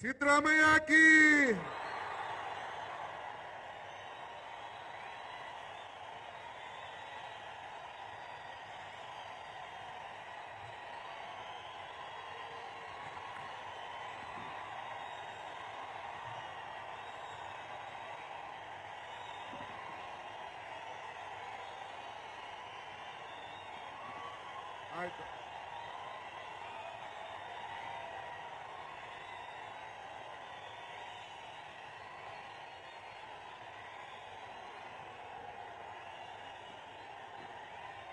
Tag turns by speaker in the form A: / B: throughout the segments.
A: ಸಿದ್ದರಾಮಯ್ಯ ಕಿ ಆಯ್ತು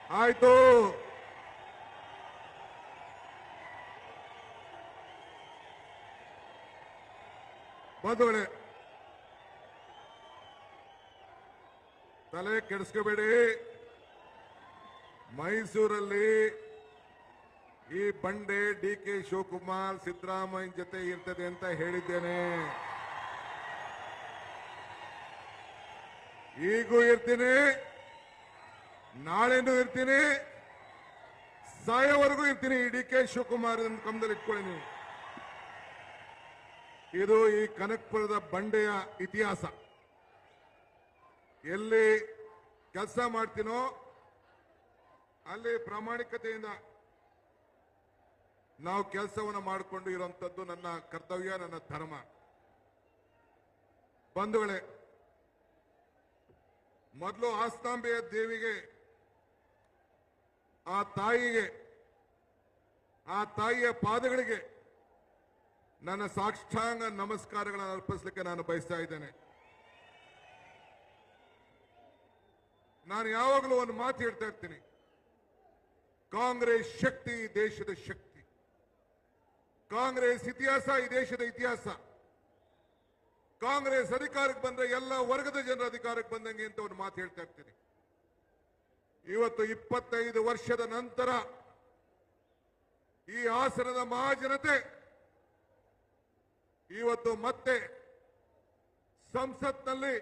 A: ಆಯ್ತು. ಬಂಧುಗಳೇ, ತಲೆ ಕೆಡಿಸ್ಕೋಬೇಡಿ. ಮೈಸೂರಲ್ಲಿ ಈ ಬಂಡೆ ಡಿ ಕೆ ಶಿವಕುಮಾರ್ ಸಿದ್ದರಾಮಯ್ಯ ಜೊತೆ ಇರ್ತದೆ ಅಂತ ಹೇಳಿದ್ದೇನೆ. ಈಗೂ ಇರ್ತೀನಿ. ನಾಳೆನೂ ಇರ್ತೀನಿ. ಸಾಯೋವರೆಗೂ ಇರ್ತೀನಿ. ಡಿ ಕೆ ಶಿವಕುಮಾರ್ ಕಮದಲ್ಲಿ ಇಟ್ಕೊಳ್ಳಿ ನೀವು. ಇದು ಈ ಕನಕಪುರದ ಬಂಡೆಯ ಇತಿಹಾಸ. ಎಲ್ಲಿ ಕೆಲಸ ಮಾಡ್ತೀನೋ ಅಲ್ಲಿ ಪ್ರಾಮಾಣಿಕತೆಯಿಂದ ನಾವು ಕೆಲಸವನ್ನು ಮಾಡಿಕೊಂಡು ಇರುವಂತದ್ದು ನನ್ನ ಕರ್ತವ್ಯ, ನನ್ನ ಧರ್ಮ. ಬಂಧುಗಳೇ, ಮೊದಲು ಆಸ್ತಾಂಬೆಯ ದೇವಿಗೆ ಆ ತಾಯಿಗೆ, ಆ ತಾಯಿಯ ಪಾದಗಳಿಗೆ ನನ್ನ ಸಾಕ್ಷಾಂಗ ನಮಸ್ಕಾರಗಳನ್ನು ಅರ್ಪಿಸಲಿಕ್ಕೆ ನಾನು ಬಯಸ್ತಾ ಇದ್ದೇನೆ. ನಾನು ಯಾವಾಗಲೂ ಒಂದು ಮಾತು ಹೇಳ್ತಾ ಇರ್ತೀನಿ. ಕಾಂಗ್ರೆಸ್ ಶಕ್ತಿ, ದೇಶದ ಶಕ್ತಿ. ಕಾಂಗ್ರೆಸ್ ಇತಿಹಾಸ, ಈ ದೇಶದ ಇತಿಹಾಸ. ಕಾಂಗ್ರೆಸ್ ಅಧಿಕಾರಕ್ಕೆ ಬಂದ್ರೆ ಎಲ್ಲ ವರ್ಗದ ಜನರ ಅಧಿಕಾರಕ್ಕೆ ಬಂದಂಗೆ ಅಂತ ಒಂದು ಮಾತು ಹೇಳ್ತಾ ಇರ್ತೀನಿ. ಇವತ್ತು ಇಪ್ಪತ್ತೈದು ವರ್ಷದ ನಂತರ ಈ ಹಾಸನದ ಮಹಾಜನತೆ ಇವತ್ತು ಮತ್ತೆ ಸಂಸತ್ನಲ್ಲಿ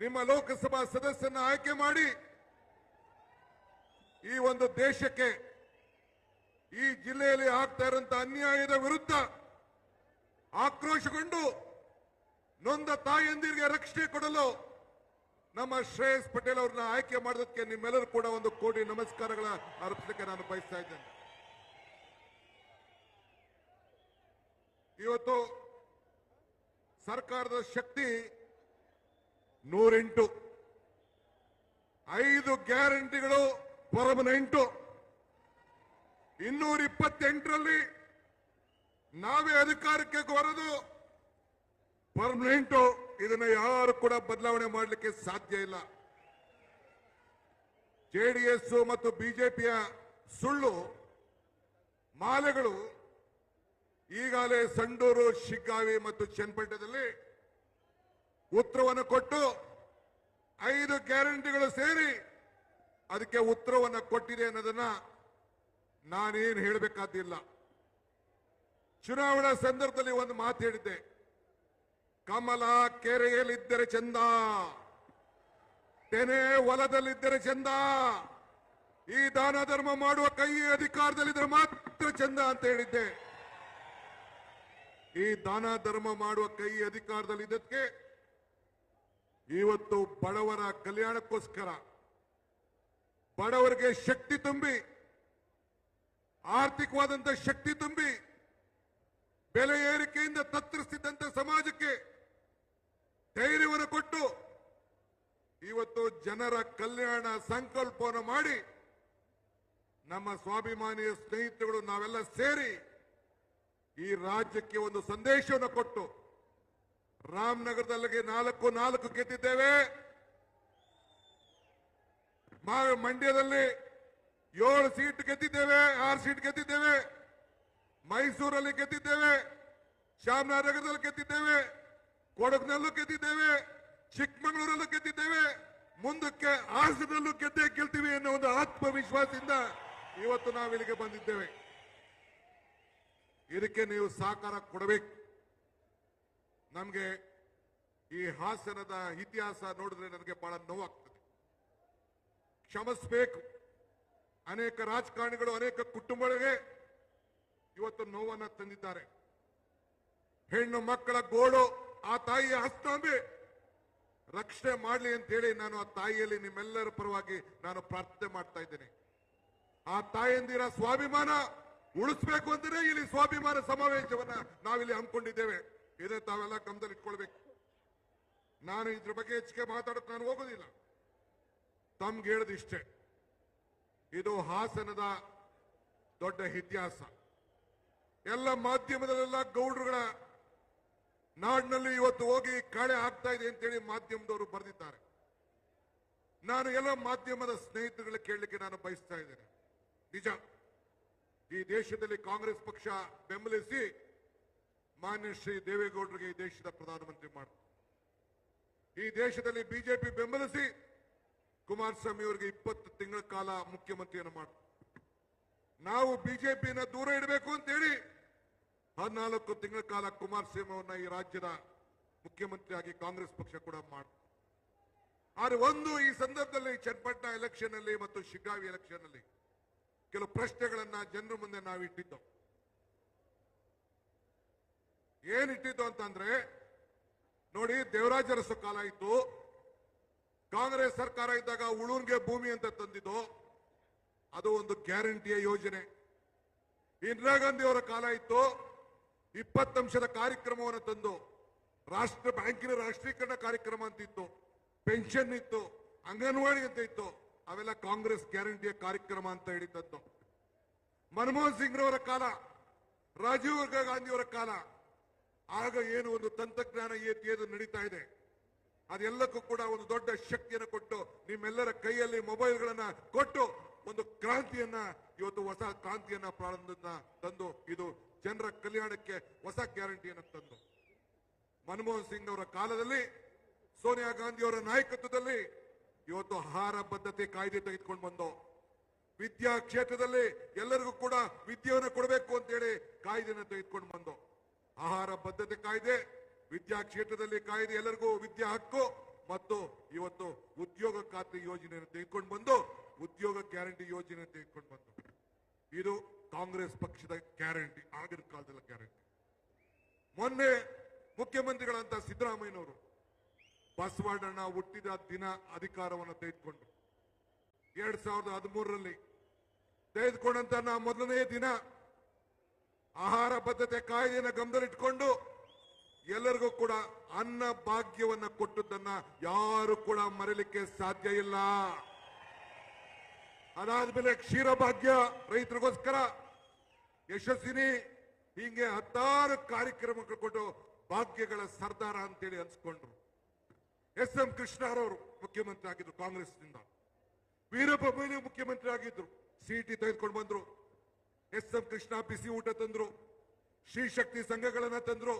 A: ನಿಮ್ಮ ಲೋಕಸಭಾ ಸದಸ್ಯನ ಆಯ್ಕೆ ಮಾಡಿ ಈ ಒಂದು ದೇಶಕ್ಕೆ ಈ ಜಿಲ್ಲೆಯಲ್ಲಿ ಆಗ್ತಾ ಇರುವಂತಹ ಅನ್ಯಾಯದ ವಿರುದ್ಧ ಆಕ್ರೋಶಗೊಂಡು ನೊಂದ ತಾಯಂದಿರಿಗೆ ರಕ್ಷಣೆ ಕೊಡಲು ನಮ್ಮ ಶ್ರೇಯಸ್ ಪಟೇಲ್ ಅವ್ರನ್ನ ಆಯ್ಕೆ ಮಾಡೋದಕ್ಕೆ ನಿಮ್ಮೆಲ್ಲರೂ ಕೂಡ ಒಂದು ಕೋಟಿ ನಮಸ್ಕಾರಗಳ ಅರ್ಪಿಸಲಿಕ್ಕೆ ನಾನು ಬಯಸ್ತಾ ಇದ್ದೇನೆ. ಇವತ್ತು ಸರ್ಕಾರದ ಶಕ್ತಿ ನೂರೆಂಟು. ಐದು ಗ್ಯಾರಂಟಿಗಳು ಪರ್ಮನೆಂಟು ಇನ್ನೂರ ಇಪ್ಪತ್ತೆಂಟರಲ್ಲಿ ನಾವೇ ಅಧಿಕಾರಕ್ಕೆ ಬರೋದು ಪರ್ಮನೆಂಟು ಇದನ್ನ ಯಾರು ಕೂಡ ಬದಲಾವಣೆ ಮಾಡಲಿಕ್ಕೆ ಸಾಧ್ಯ ಇಲ್ಲ. ಜೆಡಿಎಸ್ ಮತ್ತು ಬಿಜೆಪಿಯ ಸುಳ್ಳು, ಮಾಲೆಗಳು ಈಗಾಗಲೇ ಸಂಡೂರು, ಶಿಗ್ಗಾವಿ ಮತ್ತು ಚನ್ನಪಟ್ಟಣದಲ್ಲಿ ಉತ್ತರವನ್ನು ಕೊಟ್ಟು ಐದು ಗ್ಯಾರಂಟಿಗಳು ಸೇರಿ ಅದಕ್ಕೆ ಉತ್ತರವನ್ನು ಕೊಟ್ಟಿದೆ ಅನ್ನೋದನ್ನ ನಾನೇನು ಹೇಳಬೇಕಾದಿಲ್ಲ ಚುನಾವಣಾ ಸಂದರ್ಭದಲ್ಲಿ ಒಂದು ಮಾತು ಹೇಳಿದ್ದೆ. ಕಮಲ ಕೆರೆಯಲ್ಲಿದ್ದರೆ ಚಂದ, ತೆನೆ ಹೊಲದಲ್ಲಿದ್ದರೆ ಚಂದ, ಈ ದಾನ ಧರ್ಮ ಮಾಡುವ ಕೈ ಅಧಿಕಾರದಲ್ಲಿದ್ದರೆ ಮಾತ್ರ ಚಂದ ಅಂತ ಹೇಳಿದ್ದೆ. ಈ ದಾನ ಧರ್ಮ ಮಾಡುವ ಕೈ ಅಧಿಕಾರದಲ್ಲಿದ್ದಕ್ಕೆ ಇವತ್ತು ಬಡವರ ಕಲ್ಯಾಣಕ್ಕೋಸ್ಕರ, ಬಡವರಿಗೆ ಶಕ್ತಿ ತುಂಬಿ ಆರ್ಥಿಕವಾದಂತಹ ಶಕ್ತಿ ತುಂಬಿ, ಬೆಲೆ ಏರಿಕೆಯಿಂದ ತತ್ತರಿಸಿದ್ದಂತ ಸಮಾಜಕ್ಕೆ ಧೈರ್ಯವನ್ನು ಕೊಟ್ಟು ಇವತ್ತು ಜನರ ಕಲ್ಯಾಣ ಸಂಕಲ್ಪವನ್ನು ಮಾಡಿ ನಮ್ಮ ಸ್ವಾಭಿಮಾನಿಯ ಸ್ನೇಹಿತರುಗಳು ನಾವೆಲ್ಲ ಸೇರಿ ಈ ರಾಜ್ಯಕ್ಕೆ ಒಂದು ಸಂದೇಶವನ್ನು ಕೊಟ್ಟು ರಾಮನಗರದಲ್ಲಿ ನಾಲ್ಕು ನಾಲ್ಕು ಗೆದ್ದಿದ್ದೇವೆ. ಮಂಡ್ಯದಲ್ಲಿ ಏಳು ಸೀಟ್ ಗೆದ್ದಿದ್ದೇವೆ, ಆರು ಸೀಟ್ ಗೆದ್ದಿದ್ದೇವೆ. ಮೈಸೂರಲ್ಲಿ ಗೆದ್ದಿದ್ದೇವೆ ಶ್ಯಾಮನಗರದಲ್ಲಿ ಗೆದ್ದಿದ್ದೇವೆ. ಕೊಡಗಿನಲ್ಲೂ ಗೆದ್ದಿದ್ದೇವೆ, ಚಿಕ್ಕಮಗಳೂರಲ್ಲೂ ಗೆದ್ದಿದ್ದೇವೆ, ಮುಂದಕ್ಕೆ ಹಾಸನದಲ್ಲೂ ಗೆದ್ದೇ ಗೆಲ್ತೀವಿ ಅನ್ನೋ ಒಂದು ಆತ್ಮವಿಶ್ವಾಸದಿಂದ ಇವತ್ತು ನಾವು ಇಲ್ಲಿಗೆ ಬಂದಿದ್ದೇವೆ. ಇದಕ್ಕೆ ನೀವು ಸಹಕಾರ ಕೊಡಬೇಕು. ನಮಗೆ ಈ ಹಾಸನದ ಇತಿಹಾಸ ನೋಡಿದ್ರೆ ನನಗೆ ಬಹಳ ನೋವಾಗ್ತದೆ. ಕ್ಷಮಿಸಬೇಕು. ಅನೇಕ ರಾಜಕಾರಣಿಗಳು, ಅನೇಕ ಕುಟುಂಬಗಳಿಗೆ ಇವತ್ತು ನೋವನ್ನು ತಂದಿದ್ದಾರೆ. ಹೆಣ್ಣು ಮಕ್ಕಳ ಗೋಡು ಆ ತಾಯಿಯ ಹಸ್ತಾಂಬೆ. ರಕ್ಷಣೆ ಮಾಡಲಿ ಅಂತ ಹೇಳಿ ನಾನು ಆ ತಾಯಿಯಲ್ಲಿ ನಿಮ್ಮೆಲ್ಲರ ಪರವಾಗಿ ನಾನು ಪ್ರಾರ್ಥನೆ ಮಾಡ್ತಾ ಇದ್ದೇನೆ. ಆ ತಾಯಿಯಂದಿರ ಸ್ವಾಭಿಮಾನ ಉಳಿಸ್ಬೇಕು ಅಂದರೆ ಇಲ್ಲಿ ಸ್ವಾಭಿಮಾನ ಸಮಾವೇಶವನ್ನ ನಾವಿಲ್ಲಿ ಹಮ್ಮಿಕೊಂಡಿದ್ದೇವೆ. ಇದೇ ತಾವೆಲ್ಲ ಗಮನದಲ್ಲಿ ಇಟ್ಕೊಳ್ಬೇಕು ನಾನು ಇದ್ರ ಬಗ್ಗೆ ಹೆಚ್ಚಿಗೆ ಮಾತಾಡಕ್ಕೆ ನಾನು ಹೋಗೋದಿಲ್ಲ. ತಮ್ಗೆ ಹೇಳದಿಷ್ಟೇ ಇದು ಹಾಸನದ ದೊಡ್ಡ ಇತಿಹಾಸ. ಎಲ್ಲ ಮಾಧ್ಯಮದಲ್ಲೆಲ್ಲ ಗೌಡ್ರುಗಳ ನಾಡಿನಲ್ಲಿ ಇವತ್ತು ಹೋಗಿ ಕಾಳೆ ಆಗ್ತಾ ಇದೆ ಅಂತೇಳಿ ಮಾಧ್ಯಮದವರು ಬರೆದಿದ್ದಾರೆ. ನಾನು ಎಲ್ಲ ಮಾಧ್ಯಮದ ಸ್ನೇಹಿತರುಗಳ ಕೇಳಲಿಕ್ಕೆ ನಾನು ಬಯಸ್ತಾ ಇದ್ದೇನೆ. ನಿಜ, ಈ ದೇಶದಲ್ಲಿ ಕಾಂಗ್ರೆಸ್ ಪಕ್ಷ ಬೆಂಬಲಿಸಿ ಮಾನ್ಯ ಶ್ರೀ ದೇವೇಗೌಡರಿಗೆ ಈ ದೇಶದ ಪ್ರಧಾನಮಂತ್ರಿ ಮಾಡಿ ಈ ದೇಶದಲ್ಲಿ ಬಿಜೆಪಿ ಬೆಂಬಲಿಸಿ ಕುಮಾರಸ್ವಾಮಿ ಅವರಿಗೆ ಇಪ್ಪತ್ತು ತಿಂಗಳ ಕಾಲ ಮುಖ್ಯಮಂತ್ರಿಯನ್ನು ಮಾಡಿ ನಾವು ಬಿಜೆಪಿಯನ್ನು ದೂರ ಇಡಬೇಕು ಅಂತೇಳಿ ಹದಿನಾಲ್ಕು ತಿಂಗಳ ಕಾಲ ಕುಮಾರಸ್ವಾಮಿ ಅವರನ್ನ ಈ ರಾಜ್ಯದ ಮುಖ್ಯಮಂತ್ರಿಯಾಗಿ ಕಾಂಗ್ರೆಸ್ ಪಕ್ಷ ಕೂಡ ಮಾಡ ಆದರೆ ಒಂದು ಈ ಸಂದರ್ಭದಲ್ಲಿ ಚನ್ನಪಟ್ಟಣ ಎಲೆಕ್ಷನ್ ಅಲ್ಲಿ ಮತ್ತು ಶಿಗ್ಗಾವಿ ಎಲೆಕ್ಷನ್ ಅಲ್ಲಿ ಕೆಲವು ಪ್ರಶ್ನೆಗಳನ್ನ ಜನರ ಮುಂದೆ ನಾವು ಇಟ್ಟಿದ್ದೋ. ಏನ್ ಇಟ್ಟಿದ್ದು ಅಂತಂದ್ರೆ, ನೋಡಿ ದೇವರಾಜ ಕಾಲ ಇತ್ತು, ಕಾಂಗ್ರೆಸ್ ಸರ್ಕಾರ ಇದ್ದಾಗ ಉಳೂನ್ಗೆ ಭೂಮಿ ಅಂತ ತಂದಿದ್ದು, ಅದು ಒಂದು ಗ್ಯಾರಂಟಿಯ ಯೋಜನೆ. ಇಂದಿರಾ ಗಾಂಧಿ ಅವರ ಕಾಲ ಇತ್ತು ಇಪ್ಪತ್ತಂಶದ ಕಾರ್ಯಕ್ರಮವನ್ನು ತಂದು ರಾಷ್ಟ್ರ ಬ್ಯಾಂಕಿನ ರಾಷ್ಟ್ರೀಕರಣ ಕಾರ್ಯಕ್ರಮ ಅಂತ ಇತ್ತು ಪೆನ್ಷನ್ ಇತ್ತು, ಅಂಗನವಾಡಿ ಅಂತ ಇತ್ತು. ಅವೆಲ್ಲ ಕಾಂಗ್ರೆಸ್ ಗ್ಯಾರಂಟಿಯ ಕಾರ್ಯಕ್ರಮ ಅಂತ ಹೇಳಿದ್ದದ್ದು ಮನಮೋಹನ್ ಸಿಂಗ್ ರವರ ಕಾಲ, ರಾಜೀವ್ ಗಾಂಧಿಯವರ ಕಾಲ, ಆಗ ಏನು ಒಂದು ತಂತ್ರಜ್ಞಾನ ಏದು ನಡೀತಾ ಇದೆ. ಅದೆಲ್ಲಕ್ಕೂ ಕೂಡ ಒಂದು ದೊಡ್ಡ ಶಕ್ತಿಯನ್ನು ಕೊಟ್ಟು, ನಿಮ್ಮೆಲ್ಲರ ಕೈಯಲ್ಲಿ ಮೊಬೈಲ್ಗಳನ್ನ ಕೊಟ್ಟು ಒಂದು ಕ್ರಾಂತಿಯನ್ನ, ಇವತ್ತು ಹೊಸ ಕ್ರಾಂತಿಯನ್ನ ಪ್ರಾರಂಭ ತಂದು ಇದು ಜನರ ಕಲ್ಯಾಣಕ್ಕೆ ಹೊಸ ಗ್ಯಾರಂಟಿಯನ್ನು ತಂದು. ಮನಮೋಹನ್ ಸಿಂಗ್ ಅವರ ಕಾಲದಲ್ಲಿ, ಸೋನಿಯಾ ಗಾಂಧಿ ಅವರ ನಾಯಕತ್ವದಲ್ಲಿ ಇವತ್ತು ಆಹಾರ ಬದ್ಧತೆ ಕಾಯ್ದೆ ತೆಗೆದುಕೊಂಡು ಬಂದು, ವಿದ್ಯಾ ಕ್ಷೇತ್ರದಲ್ಲಿ ಎಲ್ಲರಿಗೂ ಕೂಡ ವಿದ್ಯೆಯನ್ನು ಕೊಡಬೇಕು ಅಂತೇಳಿ ಕಾಯ್ದೆಯನ್ನು ತೆಗೆದುಕೊಂಡು ಬಂದು. ಆಹಾರ ಬದ್ಧತೆ ಕಾಯ್ದೆ, ವಿದ್ಯಾ ಕ್ಷೇತ್ರದಲ್ಲಿ ಕಾಯ್ದೆ, ಎಲ್ಲರಿಗೂ ವಿದ್ಯಾ ಹಕ್ಕು ಮತ್ತು ಇವತ್ತು ಉದ್ಯೋಗ ಖಾತ್ರಿ ಯೋಜನೆಯನ್ನು ತೆಗೆದುಕೊಂಡು ಬಂದು, ಉದ್ಯೋಗ ಗ್ಯಾರಂಟಿ ಯೋಜನೆ ತೆಗೆದುಕೊಂಡು ಬಂದು. ಇದು ಕಾಂಗ್ರೆಸ್ ಪಕ್ಷದ ಗ್ಯಾರಂಟಿ, ಆಗಿನ ಕಾಲದಲ್ಲಿ ಗ್ಯಾರಂಟಿ. ಮೊನ್ನೆ ಮುಖ್ಯಮಂತ್ರಿಗಳಂತ ಸಿದ್ದರಾಮಯ್ಯನವರು ಬಸವಣ್ಣ ಹುಟ್ಟಿದ ದಿನ ಅಧಿಕಾರವನ್ನು ತೆಗೆದುಕೊಂಡು ಎರಡ್ ಸಾವಿರದ ಹದಿಮೂರರಲ್ಲಿ ತೆಗೆದುಕೊಂಡಂತ ನಾ ಮೊದಲನೇ ದಿನ ಆಹಾರ ಭದ್ರತೆ ಕಾಯ್ದೆಯನ್ನು ಗಮನದಲ್ಲಿಟ್ಟುಕೊಂಡು ಎಲ್ಲರಿಗೂ ಕೂಡ ಅನ್ನ ಭಾಗ್ಯವನ್ನು ಕೊಟ್ಟದ್ದನ್ನ ಯಾರು ಕೂಡ ಮರೆಯಲಿಕ್ಕೆ ಸಾಧ್ಯ ಇಲ್ಲ. ಅದಾದ್ಮೇಲೆ ಕ್ಷೀರ ಭಾಗ್ಯ ರೈತರಿಗೋಸ್ಕರ ಯಶಸ್ವಿನಿ, ಹಿಂಗೆ ಹತ್ತಾರು ಕಾರ್ಯಕ್ರಮಗಳು ಕೊಟ್ಟು ಭಾಗ್ಯಗಳ ಸರ್ದಾರ ಅಂತೇಳಿ ಅನ್ಸ್ಕೊಂಡ್ರು ಎಸ್ ಎಂ ಕೃಷ್ಣರವರು ಮುಖ್ಯಮಂತ್ರಿ ಆಗಿದ್ರು ಕಾಂಗ್ರೆಸ್ನಿಂದ. ವೀರಪ್ಪ ಮೊಯ್ಲಿ ಮುಖ್ಯಮಂತ್ರಿ ಆಗಿದ್ರು. ಸಿಟಿ ತೆಗೆದುಕೊಂಡು ಬಂದ್ರು. ಎಸ್ ಎಂ ಕೃಷ್ಣ ಬಿಸಿ ಊಟ ತಂದ್ರು. ಶ್ರೀ ಶಕ್ತಿ ಸಂಘಗಳನ್ನ ತಂದ್ರು.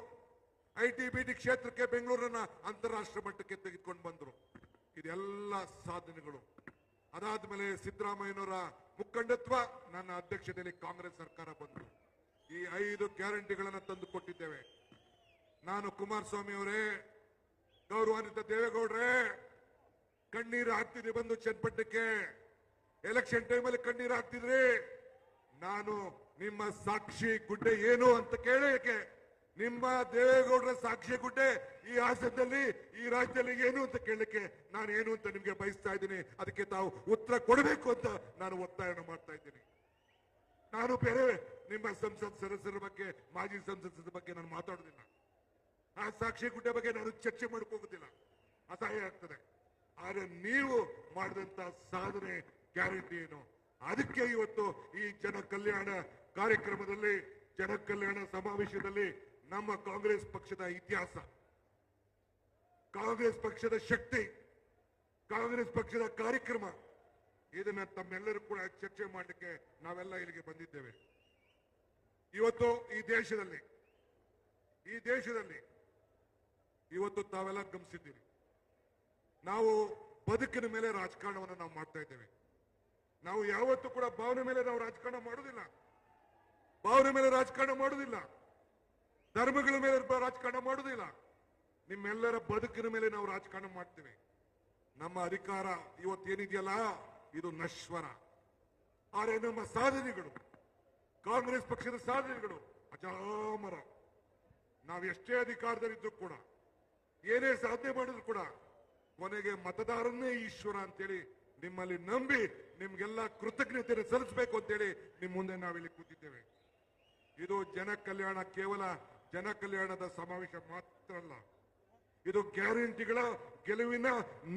A: ಐ ಟಿ ಕ್ಷೇತ್ರಕ್ಕೆ ಬೆಂಗಳೂರನ್ನ ಅಂತಾರಾಷ್ಟ್ರ ಮಟ್ಟಕ್ಕೆ ತೆಗೆದುಕೊಂಡು ಬಂದ್ರು. ಇದೆಲ್ಲ ಸಾಧನೆಗಳು. ಅದಾದ್ಮೇಲೆ ಸಿದ್ದರಾಮಯ್ಯನವರ ಮುಖಂಡತ್ವ ನನ್ನ ಅಧ್ಯಕ್ಷತೆಯಲ್ಲಿ ಕಾಂಗ್ರೆಸ್ ಸರ್ಕಾರ ಬಂತು. ಈ ಐದು ಗ್ಯಾರಂಟಿಗಳನ್ನು ತಂದು ಕೊಟ್ಟಿದ್ದೇವೆ. ನಾನು ಕುಮಾರಸ್ವಾಮಿ ಅವರೇ, ಗೌರವಾನ್ವಿತ ದೇವೇಗೌಡ್ರೆ, ಕಣ್ಣೀರು ಹಾಕ್ತಿದ್ರಿ ಬಂದು ಚನ್ನಪಟ್ಟಣಕ್ಕೆ. ಎಲೆಕ್ಷನ್ ಟೈಮಲ್ಲಿ ಕಣ್ಣೀರು ಹಾಕ್ತಿದ್ರಿ. ನಾನು ನಿಮ್ಮ ಸಾಕ್ಷಿ ಗುಡ್ಡೆ ಏನು ಅಂತ ಕೇಳಕ್ಕೆ ನಿಮ್ಮ ದೇವೇಗೌಡರ ಸಾಕ್ಷಿ ಗುಡ್ಡೆ ಈ ಹಾಸನದಲ್ಲಿ ಈ ರಾಜ್ಯದಲ್ಲಿ ಏನು ಅಂತ ಕೇಳಲಿಕ್ಕೆ ನಾನು ಏನು ಅಂತ ನಿಮಗೆ ಬಯಸ್ತಾ ಇದ್ದೀನಿ. ಅದಕ್ಕೆ ತಾವು ಉತ್ತರ ಕೊಡಬೇಕು ಅಂತ ನಾನು ಒತ್ತಾಯನ ಮಾಡ್ತಾ ಇದ್ದೀನಿ. ನಾನು ಬೇರೆ ನಿಮ್ಮ ಸಂಸತ್ ಸದಸ್ಯರ ಬಗ್ಗೆ, ಮಾಜಿ ಸಂಸದರ ಬಗ್ಗೆ ನಾನು ಮಾತಾಡೋದಿಲ್ಲ. ಆ ಸಾಕ್ಷಿ ಗುಡ್ಡೆ ಬಗ್ಗೆ ನಾನು ಚರ್ಚೆ ಮಾಡ್ಕೋಗುದಿಲ್ಲ. ಅಸಹ್ಯ ಆಗ್ತದೆ. ಆದರೆ ನೀವು ಮಾಡಿದಂತ ಸಾಧನೆ, ಗ್ಯಾರಂಟಿ ಏನು? ಅದಕ್ಕೆ ಇವತ್ತು ಈ ಜನ ಕಲ್ಯಾಣ ಕಾರ್ಯಕ್ರಮದಲ್ಲಿ ಜನ ಕಲ್ಯಾಣ ಸಮಾವೇಶದಲ್ಲಿ ನಮ್ಮ ಕಾಂಗ್ರೆಸ್ ಪಕ್ಷದ ಇತಿಹಾಸ, ಕಾಂಗ್ರೆಸ್ ಪಕ್ಷದ ಶಕ್ತಿ, ಕಾಂಗ್ರೆಸ್ ಪಕ್ಷದ ಕಾರ್ಯಕ್ರಮ, ಇದನ್ನ ತಮ್ಮೆಲ್ಲರೂ ಕೂಡ ಚರ್ಚೆ ಮಾಡಲಿಕ್ಕೆ ನಾವೆಲ್ಲ ಇಲ್ಲಿಗೆ ಬಂದಿದ್ದೇವೆ. ಇವತ್ತು ಈ ದೇಶದಲ್ಲಿ ಈ ದೇಶದಲ್ಲಿ ಇವತ್ತು ತಾವೆಲ್ಲ ಗಮನಿಸಿದ್ದೀರಿ. ನಾವು ಬದುಕಿನ ಮೇಲೆ ರಾಜಕಾರಣವನ್ನು ನಾವು ಮಾಡ್ತಾ ಇದ್ದೇವೆ. ನಾವು ಯಾವತ್ತೂ ಕೂಡ ಭಾವನೆ ಮೇಲೆ ನಾವು ರಾಜಕಾರಣ ಮಾಡುವುದಿಲ್ಲ. ಭಾವನೆ ಮೇಲೆ ರಾಜಕಾರಣ ಮಾಡುವುದಿಲ್ಲ. ಧರ್ಮಗಳ ಮೇಲೆ ರಾಜಕಾರಣ ಮಾಡೋದಿಲ್ಲ ನಿಮ್ಮೆಲ್ಲರ ಬದುಕಿನ ಮೇಲೆ ನಾವು ರಾಜಕಾರಣ ಮಾಡ್ತೇವೆ. ನಮ್ಮ ಅಧಿಕಾರ ಇವತ್ತೇನಿದೆಯಲ್ಲ ಇದು ನಶ್ವರ. ಆದರೆ ನಮ್ಮ ಸಾಧನೆಗಳು, ಕಾಂಗ್ರೆಸ್ ಪಕ್ಷದ ಸಾಧನೆಗಳು ಅಜಾಮರ. ನಾವು ಎಷ್ಟೇ ಅಧಿಕಾರದಲ್ಲಿದ್ರು ಕೂಡ, ಏನೇ ಸಾಧನೆ ಮಾಡಿದ್ರು ಕೂಡ, ಕೊನೆಗೆ ಮತದಾರನ್ನೇ ಈಶ್ವರ ಅಂತೇಳಿ ನಿಮ್ಮಲ್ಲಿ ನಂಬಿ ನಿಮ್ಗೆಲ್ಲ ಕೃತಜ್ಞತೆ ಸಲ್ಲಿಸಬೇಕು ಅಂತೇಳಿ ನಿಮ್ಮ ಮುಂದೆ ನಾವಿಲ್ಲಿ ಕೂತಿದ್ದೇವೆ. ಇದು ಜನ ಕಲ್ಯಾಣ ಕೇವಲ ಜನ ಕಲ್ಯಾಣದ ಸಮಾವೇಶ ಮಾತ್ರ ಅಲ್ಲ, ಇದು ಗ್ಯಾರಂಟಿಗಳ ಗೆಲುವಿನ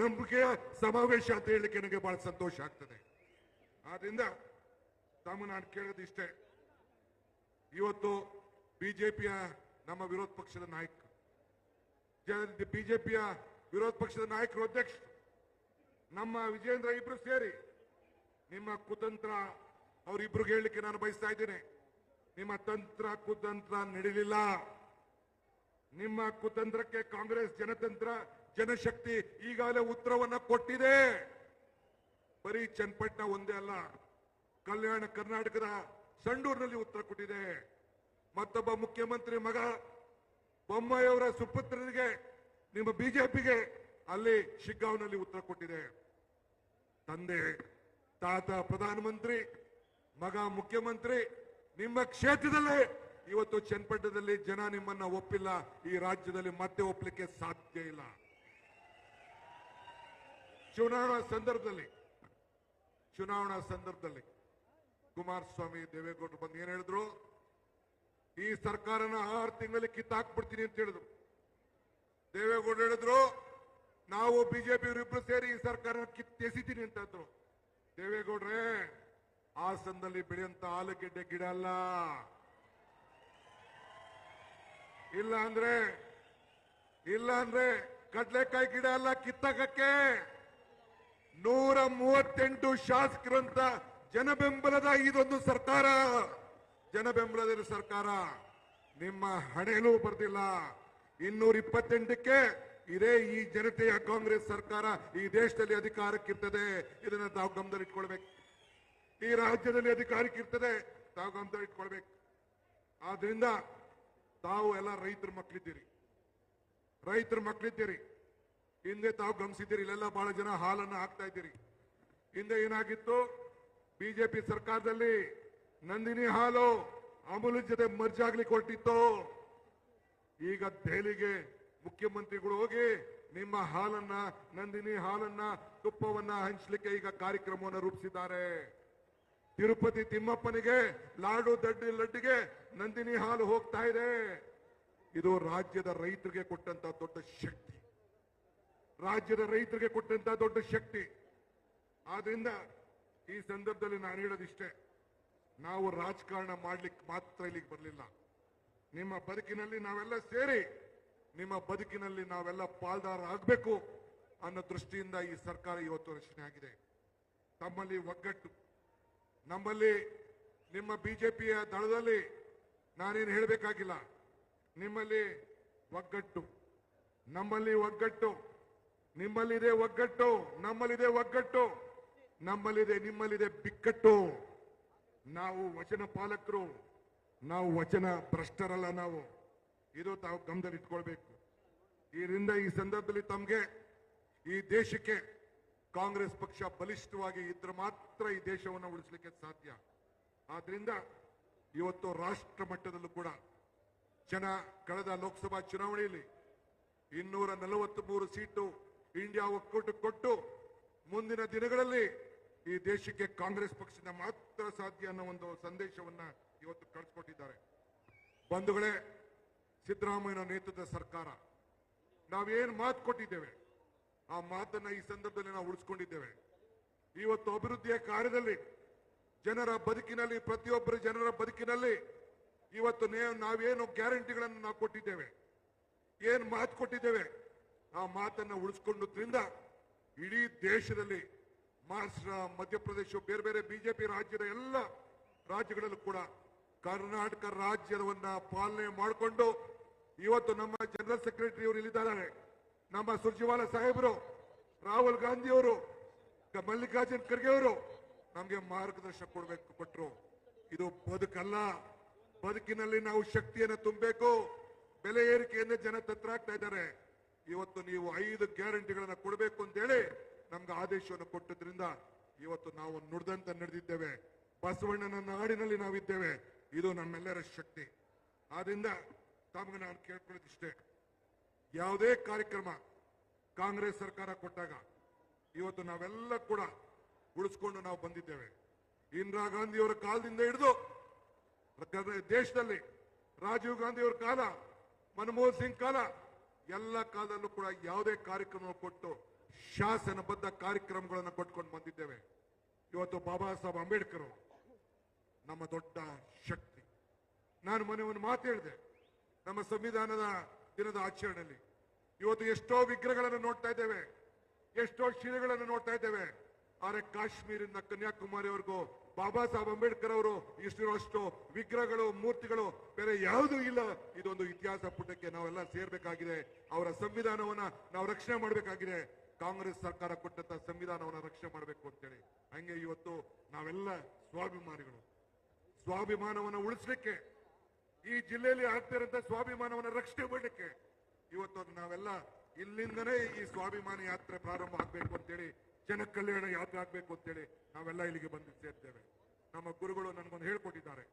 A: ನಂಬಿಕೆಯ ಸಮಾವೇಶ ಅಂತ ಹೇಳಲಿಕ್ಕೆ ನನಗೆ ಬಹಳ ಸಂತೋಷ ಆಗ್ತದೆ. ಆದ್ರಿಂದ ತಮ್ಮ ನಾನು ಕೇಳೋದಿಷ್ಟೇ ಇವತ್ತು ಬಿಜೆಪಿಯ ನಮ್ಮ ವಿರೋಧ ಪಕ್ಷದ ನಾಯಕ ಬಿಜೆಪಿಯ ವಿರೋಧ ಪಕ್ಷದ ನಾಯಕರು ಅಧ್ಯಕ್ಷ ನಮ್ಮ ವಿಜೇಂದ್ರ ಇಬ್ರು ಸೇರಿ ನಿಮ್ಮ ಕುತಂತ್ರ ಅವರಿಬ್ರಿಗೆ ಹೇಳಲಿಕ್ಕೆ ನಾನು ಬಯಸ್ತಾ ಇದ್ದೇನೆ. ನಿಮ್ಮ ತಂತ್ರ ಕುತಂತ್ರ ನಡೀಲಿಲ್ಲ. ನಿಮ್ಮ ಕುತಂತ್ರಕ್ಕೆ ಕಾಂಗ್ರೆಸ್ ಜನತಂತ್ರ, ಜನಶಕ್ತಿ ಈಗಾಗಲೇ ಉತ್ತರವನ್ನ ಕೊಟ್ಟಿದೆ. ಬರೀ ಚನ್ನಪಟ್ಟಣ ಒಂದೇ ಅಲ್ಲ, ಕಲ್ಯಾಣ ಕರ್ನಾಟಕದ ಸಂಡೂರಿನಲ್ಲಿ ಉತ್ತರ ಕೊಟ್ಟಿದೆ. ಮತ್ತೊಬ್ಬ ಮುಖ್ಯಮಂತ್ರಿ ಮಗ ಬೊಮ್ಮಾಯಿಯವರ ಸುಪುತ್ರರಿಗೆ, ನಿಮ್ಮ ಬಿಜೆಪಿಗೆ ಅಲ್ಲಿ ಶಿಗ್ಗಾಂವ್ನಲ್ಲಿ ಉತ್ತರ ಕೊಟ್ಟಿದೆ. ತಂದೆ, ತಾತ, ಪ್ರಧಾನಮಂತ್ರಿ, ಮಗ ಮುಖ್ಯಮಂತ್ರಿ ನಿಮ್ಮ ಕ್ಷೇತ್ರದಲ್ಲಿ ಇವತ್ತು ಚನ್ನಪಟ್ಟಣದಲ್ಲಿ ಜನ ನಿಮ್ಮನ್ನ ಒಪ್ಪಿಲ್ಲ, ಈ ರಾಜ್ಯದಲ್ಲಿ ಮತ್ತೆ ಒಪ್ಪಲಿಕ್ಕೆ ಸಾಧ್ಯ ಇಲ್ಲ. ಚುನಾವಣಾ ಸಂದರ್ಭದಲ್ಲಿ ಚುನಾವಣಾ ಸಂದರ್ಭದಲ್ಲಿ ಕುಮಾರಸ್ವಾಮಿ ದೇವೇಗೌಡರು ಬಂದು ಏನ್ ಹೇಳಿದ್ರು? ಈ ಸರ್ಕಾರನ ಆರು ತಿಂಗಳಲ್ಲಿ ಕಿತ್ತಾಕ್ಬಿಡ್ತೀನಿ ಅಂತ ಹೇಳಿದ್ರು. ದೇವೇಗೌಡರು ಹೇಳಿದ್ರು, ನಾವು ಬಿಜೆಪಿ ಸೇರಿ ಈ ಸರ್ಕಾರ ಕಿತ್ತೆಸಿತೀನಿ ಅಂತಂದ್ರು ದೇವೇಗೌಡ್ರೆ ಹಾಸನದಲ್ಲಿ ಬೆಳೆಯುವಂತ ಆಲೂಗೆಡ್ಡೆ ಗಿಡ ಅಲ್ಲ. ಇಲ್ಲ ಅಂದ್ರೆ ಇಲ್ಲ ಅಂದ್ರೆ ಕಡ್ಲೆಕಾಯಿ ಗಿಡ ಅಲ್ಲ ಕಿತ್ತಕಕ್ಕೆ. ನೂರ ಮೂವತ್ತೆಂಟು ಶಾಸಕರಂತ ಜನಬೆಂಬಲದ ಇದೊಂದು ಸರ್ಕಾರ. ಜನಬೆಂಬಲದ ಸರ್ಕಾರ. ನಿಮ್ಮ ಹಣೆಯಲ್ಲೂ ಬರ್ದಿಲ್ಲ. ಇನ್ನೂರ ಇಪ್ಪತ್ತೆಂಟಕ್ಕೆ ಇದೇ ಈ ಜನತೆಯ ಕಾಂಗ್ರೆಸ್ ಸರ್ಕಾರ ಈ ದೇಶದಲ್ಲಿ ಅಧಿಕಾರಕ್ಕಿರ್ತದೆ. ಇದನ್ನ ತಾವು ಗಮನದಲ್ಲಿ ಇಟ್ಕೊಳ್ಬೇಕು ಈ ರಾಜ್ಯದಲ್ಲಿ ಅಧಿಕಾರಕ್ಕಿರ್ತದೆ ತಾವು ಗಮನ ಇಟ್ಕೊಳ್ಬೇಕು. ಆದ್ರಿಂದ ತಾವು ಎಲ್ಲ ರೈತರ ಮಕ್ಕಳಿದ್ದೀರಿ ರೈತರ ಮಕ್ಕಳಿದ್ದೀರಿ ಹಿಂದೆ ತಾವು ಗಮನಿಸಿದ್ದೀರಿ, ಇಲ್ಲೆಲ್ಲ ಬಹಳ ಜನ ಹಾಲನ್ನು ಹಾಕ್ತಾ ಇದ್ದೀರಿ. ಹಿಂದೆ ಏನಾಗಿತ್ತು? ಬಿಜೆಪಿ ಸರ್ಕಾರದಲ್ಲಿ ನಂದಿನಿ ಹಾಲು ಅಮೂಲ್ ಜೊತೆ ಮರ್ಜಾಗ್ಲಿ ಹೊರಟಿತ್ತು. ಈಗ ದೆಹಲಿಗೆ ಮುಖ್ಯಮಂತ್ರಿಗಳು ಹೋಗಿ ನಿಮ್ಮ ಹಾಲನ್ನ, ನಂದಿನಿ ಹಾಲನ್ನ ತುಪ್ಪವನ್ನ ಹಂಚಲಿಕ್ಕೆ ಈಗ ಕಾರ್ಯಕ್ರಮವನ್ನು ರೂಪಿಸಿದ್ದಾರೆ. ತಿರುಪತಿ ತಿಮ್ಮಪ್ಪನಿಗೆ, ಲಾಡು ದಡ್ಡಿ ಲಡ್ಡಿಗೆ ನಂದಿನಿ ಹಾಲು ಹೋಗ್ತಾ ಇದೆ. ಇದು ರಾಜ್ಯದ ರೈತರಿಗೆ ಕೊಟ್ಟಂತ ದೊಡ್ಡ ಶಕ್ತಿ. ರಾಜ್ಯದ ರೈತರಿಗೆ ಕೊಟ್ಟಂತ ದೊಡ್ಡ ಶಕ್ತಿ. ಆದ್ರಿಂದ ಈ ಸಂದರ್ಭದಲ್ಲಿ ನಾನು ಹೇಳೋದಿಷ್ಟೇ, ನಾವು ರಾಜಕಾರಣ ಮಾಡ್ಲಿಕ್ಕೆ ಮಾತ್ರ ಇಲ್ಲಿಗೆ ಬರಲಿಲ್ಲ. ನಿಮ್ಮ ಬದುಕಿನಲ್ಲಿ ನಾವೆಲ್ಲ ಸೇರಿ, ನಿಮ್ಮ ಬದುಕಿನಲ್ಲಿ ನಾವೆಲ್ಲ ಪಾಲ್ದಾರ ಆಗಬೇಕು ಅನ್ನೋ ದೃಷ್ಟಿಯಿಂದ ಈ ಸರ್ಕಾರ ಇವತ್ತು ರಚನೆ ಆಗಿದೆ. ತಮ್ಮಲ್ಲಿ ಒಗ್ಗಟ್ಟು ನಮ್ಮಲ್ಲಿ, ನಿಮ್ಮ ಬಿಜೆಪಿಯ ದಳದಲ್ಲಿ ನಾನೇನು ಹೇಳಬೇಕಾಗಿಲ್ಲ. ನಿಮ್ಮಲ್ಲಿ ಒಗ್ಗಟ್ಟು. ನಮ್ಮಲ್ಲಿ ಒಗ್ಗಟ್ಟು. ನಿಮ್ಮಲ್ಲಿದೆ ಒಗ್ಗಟ್ಟು. ನಮ್ಮಲ್ಲಿದೆ ಒಗ್ಗಟ್ಟು. ನಮ್ಮಲ್ಲಿದೆ, ನಿಮ್ಮಲ್ಲಿದೆ ಬಿಕ್ಕಟ್ಟು. ನಾವು ವಚನ ಪಾಲಕರು. ನಾವು ವಚನ ಭ್ರಷ್ಟರಲ್ಲ ನಾವು. ಇದು ತಾವು ಗಮನದಲ್ಲಿ ಇಟ್ಕೊಳ್ಬೇಕು ಇದರಿಂದ ಈ ಸಂದರ್ಭದಲ್ಲಿ ತಮಗೆ, ಈ ದೇಶಕ್ಕೆ ಕಾಂಗ್ರೆಸ್ ಪಕ್ಷ ಬಲಿಷ್ಠವಾಗಿ ಇದ್ರೆ ಮಾತ್ರ ಈ ದೇಶವನ್ನು ಉಳಿಸಲಿಕ್ಕೆ ಸಾಧ್ಯ. ಆದ್ರಿಂದ ಇವತ್ತು ರಾಷ್ಟ್ರ ಮಟ್ಟದಲ್ಲೂ ಕೂಡ ಜನ ಕಳೆದ ಲೋಕಸಭಾ ಚುನಾವಣೆಯಲ್ಲಿ ಇನ್ನೂರ ನಲವತ್ತ್ ಮೂರು ಸೀಟು ಇಂಡಿಯಾ ಒಕ್ಕೂಟ ಕೊಟ್ಟು ಮುಂದಿನ ದಿನಗಳಲ್ಲಿ ಈ ದೇಶಕ್ಕೆ ಕಾಂಗ್ರೆಸ್ ಪಕ್ಷದ ಮಾತ್ರ ಸಾಧ್ಯ ಅನ್ನೋ ಒಂದು ಸಂದೇಶವನ್ನ ಇವತ್ತು ಕಳಿಸ್ಕೊಟ್ಟಿದ್ದಾರೆ. ಬಂಧುಗಳೇ, ಸಿದ್ದರಾಮಯ್ಯನ ನೇತೃತ್ವದ ಸರ್ಕಾರ, ನಾವೇನು ಮಾತು ಕೊಟ್ಟಿದ್ದೇವೆ? ಆ ಮಾತನ್ನ ಈ ಸಂದರ್ಭದಲ್ಲಿ ನಾವು ಉಳಿಸ್ಕೊಂಡಿದ್ದೇವೆ. ಇವತ್ತು ಅಭಿವೃದ್ಧಿಯ ಕಾರ್ಯದಲ್ಲಿ ಜನರ ಬದುಕಿನಲ್ಲಿ, ಪ್ರತಿಯೊಬ್ಬರ ಜನರ ಬದುಕಿನಲ್ಲಿ ಇವತ್ತು ನಾವೇನು ಗ್ಯಾರಂಟಿಗಳನ್ನು ನಾವು ಕೊಟ್ಟಿದ್ದೇವೆ. ಏನ್ ಮಾತು ಕೊಟ್ಟಿದ್ದೇವೆ? ಆ ಮಾತನ್ನ ಉಳಿಸ್ಕೊಂಡ್ರಿಂದ ಇಡೀ ದೇಶದಲ್ಲಿ ಮಹಾರಾಷ್ಟ್ರ, ಮಧ್ಯಪ್ರದೇಶ, ಬೇರೆ ಬೇರೆ ಬಿಜೆಪಿ ರಾಜ್ಯದ ಎಲ್ಲ ರಾಜ್ಯಗಳಲ್ಲೂ ಕೂಡ ಕರ್ನಾಟಕ ರಾಜ್ಯವನ್ನ ಪಾಲನೆ ಮಾಡಿಕೊಂಡು ಇವತ್ತು ನಮ್ಮ ಜನರಲ್ ಸೆಕ್ರೆಟರಿ ಅವರು ಇಲ್ಲಿದ್ದಾರೆ. ನಮ್ಮ ಸುರ್ಜಿವಾಲ ಸಾಹೇಬರು, ರಾಹುಲ್ ಗಾಂಧಿ ಅವರು ಮಲ್ಲಿಕಾರ್ಜುನ್ ಖರ್ಗೆ ಅವರು ನಮಗೆ ಮಾರ್ಗದರ್ಶನ ಕೊಡಬೇಕು ಕೊಟ್ಟರು ಇದು ಬದುಕಲ್ಲ. ಬದುಕಿನಲ್ಲಿ ನಾವು ಶಕ್ತಿಯನ್ನು ತುಂಬಬೇಕು. ಬೆಲೆ ಏರಿಕೆಯಿಂದ ಜನ ತತ್ರಾಗ್ತಾ ಇದ್ದಾರೆ. ಇವತ್ತು ನೀವು ಐದು ಗ್ಯಾರಂಟಿಗಳನ್ನು ಕೊಡಬೇಕು ಅಂತ ಹೇಳಿ ನಮ್ಗೆ ಆದೇಶವನ್ನು ಕೊಟ್ಟದ್ರಿಂದ ಇವತ್ತು ನಾವು ನುಡಿದಂತ ನಡೆದಿದ್ದೇವೆ. ಬಸವಣ್ಣನ ನಾಡಿನಲ್ಲಿ ನಾವಿದ್ದೇವೆ. ಇದು ನಮ್ಮೆಲ್ಲರ ಶಕ್ತಿ. ಆದ್ರಿಂದ ತಮಗೆ ನಾನು ಕೇಳ್ಕೊಳ್ಳೋದಿಷ್ಟೇ. ಯಾವುದೇ ಕಾರ್ಯಕ್ರಮ ಕಾಂಗ್ರೆಸ್ ಸರ್ಕಾರ ಕೊಟ್ಟಾಗ ಇವತ್ತು ನಾವೆಲ್ಲ ಕೂಡ ಉಳಿಸ್ಕೊಂಡು ನಾವು ಬಂದಿದ್ದೇವೆ. ಇಂದಿರಾ ಗಾಂಧಿಯವರ ಕಾಲದಿಂದ ಹಿಡಿದು ದೇಶದಲ್ಲಿ ರಾಜೀವ್ ಗಾಂಧಿಯವರ ಕಾಲ, ಮನಮೋಹನ್ ಸಿಂಗ್ ಕಾಲ, ಎಲ್ಲ ಕಾಲದಲ್ಲೂ ಕೂಡ ಯಾವುದೇ ಕಾರ್ಯಕ್ರಮ ಕೊಟ್ಟು ಶಾಸನಬದ್ಧ ಕಾರ್ಯಕ್ರಮಗಳನ್ನು ಕೊಟ್ಕೊಂಡು ಬಂದಿದ್ದೇವೆ. ಇವತ್ತು ಬಾಬಾ ಸಾಹೇಬ್ ಅಂಬೇಡ್ಕರ್ ನಮ್ಮ ದೊಡ್ಡ ಶಕ್ತಿ. ನಾನು ಮೊನ್ನೆ ಒಂದು ಮಾತು ಹೇಳಿದೆ. ನಮ್ಮ ಸಂವಿಧಾನದ ದಿನದ ಆಚರಣೆಯಲ್ಲಿ. ಇವತ್ತು ಎಷ್ಟೋ ವಿಗ್ರಹಗಳನ್ನು ನೋಡ್ತಾ ಇದ್ದೇವೆ. ಎಷ್ಟೋ ಶಿಲೆಗಳನ್ನು ನೋಡ್ತಾ ಇದ್ದೇವೆ. ಆದರೆ ಕಾಶ್ಮೀರಿಂದ ಕನ್ಯಾಕುಮಾರಿವರೆಗೂ ಬಾಬಾ ಸಾಹೇಬ್ ಅಂಬೇಡ್ಕರ್ ಅವರು ಇಷ್ಟಿರುವಷ್ಟು ವಿಗ್ರಹಗಳು, ಮೂರ್ತಿಗಳು ಬೇರೆ ಯಾವುದೂ ಇಲ್ಲ. ಇದೊಂದು ಇತಿಹಾಸ ಪುಟಕ್ಕೆ ನಾವೆಲ್ಲ ಸೇರ್ಬೇಕಾಗಿದೆ. ಅವರ ಸಂವಿಧಾನವನ್ನ ನಾವು ರಕ್ಷಣೆ ಮಾಡಬೇಕಾಗಿದೆ. ಕಾಂಗ್ರೆಸ್ ಸರ್ಕಾರ ಕೊಟ್ಟಂತ ಸಂವಿಧಾನವನ್ನ ರಕ್ಷಣೆ ಮಾಡಬೇಕು ಅಂತೇಳಿ. ಹಂಗೆ ಇವತ್ತು ನಾವೆಲ್ಲ ಸ್ವಾಭಿಮಾನಿಗಳು. ಸ್ವಾಭಿಮಾನವನ್ನ ಉಳಿಸ್ಲಿಕ್ಕೆ ಈ ಜಿಲ್ಲೆಯಲ್ಲಿ ಆಗ್ತಿರಂತ ಸ್ವಾಭಿಮಾನವನ್ನು ರಕ್ಷಣೆ ಮಾಡಲಿಕ್ಕೆ ಇವತ್ತು ನಾವೆಲ್ಲ ಇಲ್ಲಿಂದನೇ ಈ ಸ್ವಾಭಿಮಾನ ಯಾತ್ರೆ ಪ್ರಾರಂಭ ಆಗ್ಬೇಕು ಅಂತೇಳಿ ಜನ ಕಲ್ಯಾಣ ಯಾತ್ರೆ ಆಗ್ಬೇಕು ಅಂತೇಳಿ ನಾವೆಲ್ಲ ಇಲ್ಲಿಗೆ ಬಂದು ಸೇರ್ತೇವೆ. ನಮ್ಮ ಗುರುಗಳು ನನಗೊಂದು ಹೇಳ್ಕೊಟ್ಟಿದ್ದಾರೆ.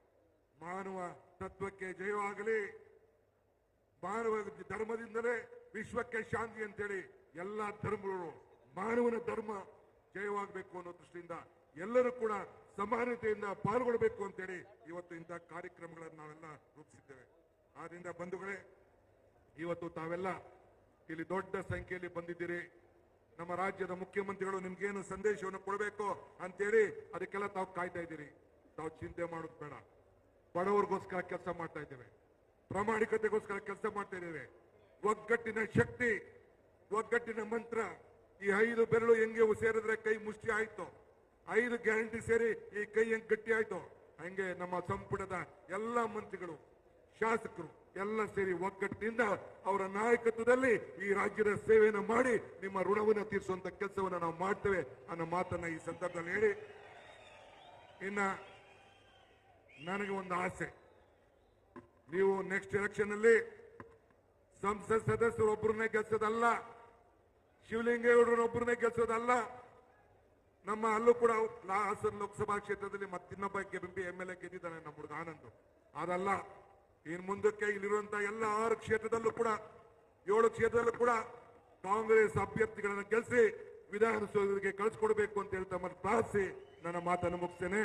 A: ಮಾನವ ತತ್ವಕ್ಕೆ ಜಯವಾಗಲಿ, ಮಾನವ ಧರ್ಮದಿಂದಲೇ ವಿಶ್ವಕ್ಕೆ ಶಾಂತಿ ಅಂತೇಳಿ ಎಲ್ಲ ಧರ್ಮಗಳು, ಮಾನವನ ಧರ್ಮ ಜಯವಾಗಬೇಕು ಅನ್ನೋ ದೃಷ್ಟಿಯಿಂದ ಎಲ್ಲರೂ ಕೂಡ ಸಮಾನತೆಯಿಂದ ಪಾಲ್ಗೊಳ್ಬೇಕು ಅಂತೇಳಿ ಇವತ್ತು ಇಂತಹ ಕಾರ್ಯಕ್ರಮಗಳನ್ನು ನಾವೆಲ್ಲ ರೂಪಿಸಿದ್ದೇವೆ. ಆದ್ರಿಂದ ಬಂಧುಗಳೇ, ಇವತ್ತು ತಾವೆಲ್ಲ ಇಲ್ಲಿ ದೊಡ್ಡ ಸಂಖ್ಯೆಯಲ್ಲಿ ಬಂದಿದ್ದೀರಿ. ನಮ್ಮ ರಾಜ್ಯದ ಮುಖ್ಯಮಂತ್ರಿಗಳು ನಿಮ್ಗೇನು ಸಂದೇಶವನ್ನು ಕೊಡಬೇಕು ಅಂತೇಳಿ ಅದಕ್ಕೆಲ್ಲ ತಾವು ಕಾಯ್ತಾ ಇದ್ದೀರಿ. ತಾವು ಚಿಂತೆ ಮಾಡೋದು ಬೇಡ. ಬಡವರಿಗೋಸ್ಕರ ಕೆಲಸ ಮಾಡ್ತಾ ಇದ್ದೇವೆ. ಪ್ರಾಮಾಣಿಕತೆಗೋಸ್ಕರ ಕೆಲಸ ಮಾಡ್ತಾ ಇದ್ದೇವೆ. ಒಗ್ಗಟ್ಟಿನ ಶಕ್ತಿ, ಒಗ್ಗಟ್ಟಿನ ಮಂತ್ರ, ಈ ಐದು ಬೆರಳು ಹೆಂಗೆ ಸೇರಿದ್ರೆ ಕೈ ಮುಷ್ಟಿ ಆಯ್ತು ಐದು ಗ್ಯಾರಂಟಿ ಸೇರಿ ಈ ಕೈ ಹೆಂಗ್ ಗಟ್ಟಿ ಆಯ್ತು, ಹಂಗೆ ನಮ್ಮ ಸಂಪುಟದ ಎಲ್ಲ ಮಂತ್ರಿಗಳು, ಶಾಸಕರು ಎಲ್ಲ ಸೇರಿ ಒಗ್ಗಟ್ಟಿನಿಂದ ಅವರ ನಾಯಕತ್ವದಲ್ಲಿ ಈ ರಾಜ್ಯದ ಸೇವೆಯನ್ನು ಮಾಡಿ ನಿಮ್ಮ ಋಣವನ್ನು ತೀರಿಸುವಂತ ಕೆಲಸವನ್ನು ನಾವು ಮಾಡ್ತೇವೆ ಅನ್ನೋ ಮಾತನ್ನ ಈ ಸಂದರ್ಭದಲ್ಲಿ ಹೇಳಿ. ಇನ್ನ ನನಗೆ ಒಂದು ಆಸೆ. ನೀವು ನೆಕ್ಸ್ಟ್ ಎಲೆಕ್ಷನ್ ಅಲ್ಲಿ ಸಂಸತ್ ಸದಸ್ಯರು ಒಬ್ಬರನ್ನೇ ಗೆಲ್ಸೋದಲ್ಲ, ಶಿವಲಿಂಗೇಗೌಡರನ್ನೊಬ್ಬರನ್ನೇ ಗೆಲ್ಸೋದಲ್ಲ ನಮ್ಮ ಅಲ್ಲೂ ಕೂಡ ಹಾಸನ ಲೋಕಸಭಾ ಕ್ಷೇತ್ರದಲ್ಲಿ ಮತ್ತಿನ್ನೊಬ್ಬ ಗೆಂಪಿ ಎಂ ಎಲ್ ಎ ಗೆದ್ದಿದ್ದಾನೆ ನಮ್ಮ ಹುಡುಗ ಆನಂದ್. ಅದಲ್ಲ, ಇನ್ ಮುಂದಕ್ಕೆ ಇಲ್ಲಿರುವಂತ ಎಲ್ಲ ಆರು ಕ್ಷೇತ್ರದಲ್ಲೂ ಕೂಡ, ಏಳು ಕ್ಷೇತ್ರದಲ್ಲೂ ಕೂಡ ಕಾಂಗ್ರೆಸ್ ಅಭ್ಯರ್ಥಿಗಳನ್ನು ಗೆಲ್ಲಿಸಿ ವಿಧಾನಸೌಧಕ್ಕೆ ಕಳಿಸ್ಕೊಡ್ಬೇಕು ಅಂತ ಹೇಳ್ತಾ ಪ್ರಾರ್ಥಿಸಿ, ನನ್ನ ಮಾತನ್ನು ಮುಗಿಸ್ತೇನೆ.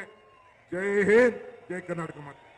A: ಜೈ ಹಿಂದ್, ಜೈ ಕರ್ನಾಟಕ ಮಾತು.